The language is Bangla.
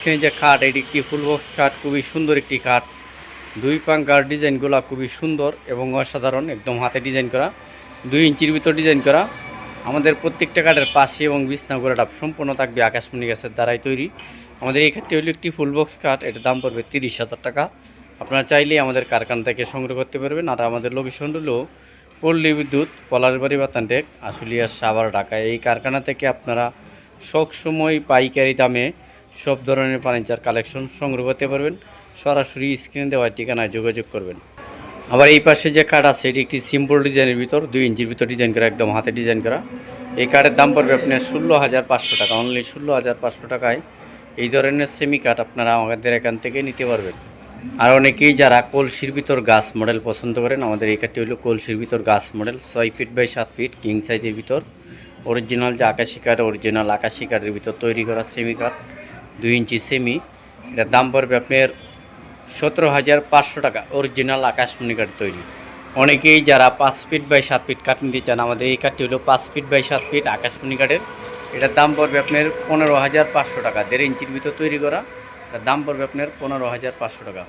এখানে যে খাট, এটি একটি ফুল বক্স খাট, খুবই সুন্দর একটি খাট। দুই পাঙ্কার ডিজাইনগুলো খুবই সুন্দর এবং অসাধারণ, একদম হাতে ডিজাইন করা, দুই ইঞ্চির ভিতর ডিজাইন করা। আমাদের প্রত্যেকটা কাঠের পাশে এবং বিছনাগুলোটা সম্পূর্ণ থাকবে আকাশমণি গাছের দ্বারাই তৈরি। আমাদের এই ক্ষেত্রে হলো একটি ফুল বক্স কাঠ এটার দাম পড়বে তিরিশ হাজার টাকা। আপনারা চাইলেই আমাদের কারখানা থেকে সংগ্রহ করতে পারবেন। আর আমাদের লোকেশন হলো পল্লী বিদ্যুৎ, পলাশবাড়ি বাতানটেক, আশুলিয়া, সাভার, ঢাকা। এই কারখানা থেকে আপনারা সবসময় পাইকারি দামে সব ধরনের ফার্নিচার কালেকশন সংগ্রহ করতে পারবেন। সরাসরি স্ক্রিনে দেওয়া ঠিকানায় যোগাযোগ করবেন। আবার এই পাশে যে কাঠ আছে, এটি একটি সিম্পল ডিজাইনের ভিতর, দুই ইঞ্চির ভিতর ডিজাইন করা, একদম হাতে ডিজাইন করা। এই কাঠের দাম পড়বে আপনার ষোলো হাজার পাঁচশো টাকা। অনলি ষোলো হাজার পাঁচশো টাকায় এই ধরনের সেমি কাঠ আপনারা আমাদের এখান থেকে নিতে পারবেন। আর অনেকেই যারা কলসির ভিতর গাছ মডেল পছন্দ করেন, আমাদের এই কাঠটি হলো কলসির ভিতর গাছ মডেল ছয় ফিট বাই সাত ফিট কিং সাইজের ভিতর। অরিজিনাল যে আকাশি কাঠ অরিজিনাল আকাশি কাঠের ভিতর তৈরি করা সেমি কাঠ। দুই ইঞ্চি সেমি এটার দাম পড়বে আপনার সতেরো হাজার পাঁচশো টাকা অরিজিনাল আকাশমণি কাঠ তৈরি। অনেকেই যারা পাঁচ ফিট বাই সাত ফিট কাঠ নিতে চান, আমাদের এই কাঠটি হলো পাঁচ ফিট বাই সাত ফিট আকাশমণি কাঠের এটার দাম পড়বে আপনার পনেরো হাজার পাঁচশো টাকা, দেড় ইঞ্চির ভিতর তৈরি করা, এটার দাম পড়বে আপনার পনেরো হাজার পাঁচশো টাকা।